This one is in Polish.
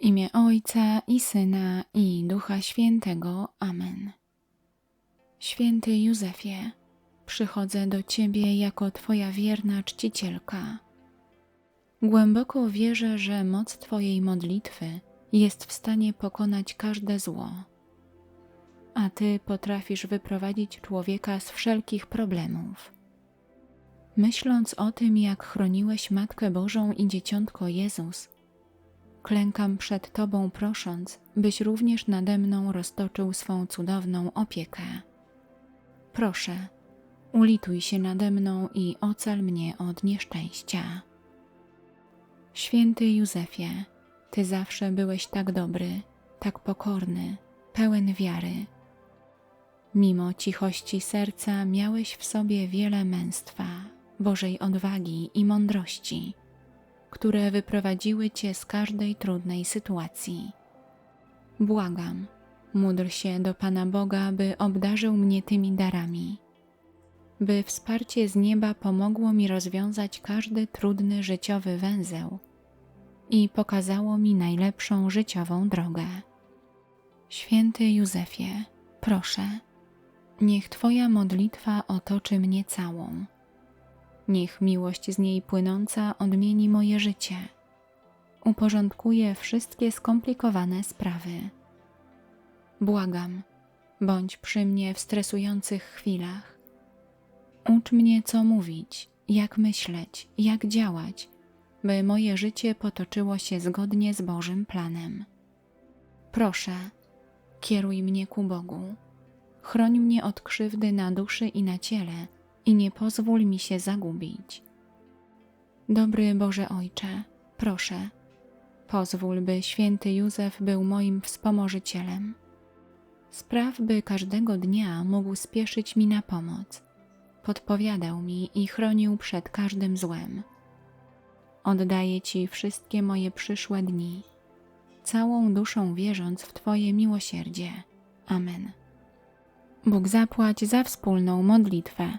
imię Ojca i Syna i Ducha Świętego. Amen. Święty Józefie, przychodzę do Ciebie jako Twoja wierna czcicielka. Głęboko wierzę, że moc Twojej modlitwy jest w stanie pokonać każde zło. A Ty potrafisz wyprowadzić człowieka z wszelkich problemów. Myśląc o tym, jak chroniłeś Matkę Bożą i Dzieciątko Jezus, klękam przed Tobą prosząc, byś również nade mną roztoczył swą cudowną opiekę. Proszę, ulituj się nade mną i ocal mnie od nieszczęścia. Święty Józefie, Ty zawsze byłeś tak dobry, tak pokorny, pełen wiary. Mimo cichości serca miałeś w sobie wiele męstwa, Bożej odwagi i mądrości, które wyprowadziły Cię z każdej trudnej sytuacji. Błagam, módl się do Pana Boga, by obdarzył mnie tymi darami, by wsparcie z nieba pomogło mi rozwiązać każdy trudny życiowy węzeł i pokazało mi najlepszą życiową drogę. Święty Józefie, proszę, niech Twoja modlitwa otoczy mnie całą. Niech miłość z niej płynąca odmieni moje życie. Uporządkuje wszystkie skomplikowane sprawy. Błagam, bądź przy mnie w stresujących chwilach. Ucz mnie, co mówić, jak myśleć, jak działać, by moje życie potoczyło się zgodnie z Bożym planem. Proszę, kieruj mnie ku Bogu. Chroń mnie od krzywdy na duszy i na ciele i nie pozwól mi się zagubić. Dobry Boże Ojcze, proszę, pozwól, by święty Józef był moim wspomożycielem. Spraw, by każdego dnia mógł spieszyć mi na pomoc, podpowiadał mi i chronił przed każdym złem. Oddaję Ci wszystkie moje przyszłe dni, całą duszą wierząc w Twoje miłosierdzie. Amen. Bóg zapłać za wspólną modlitwę.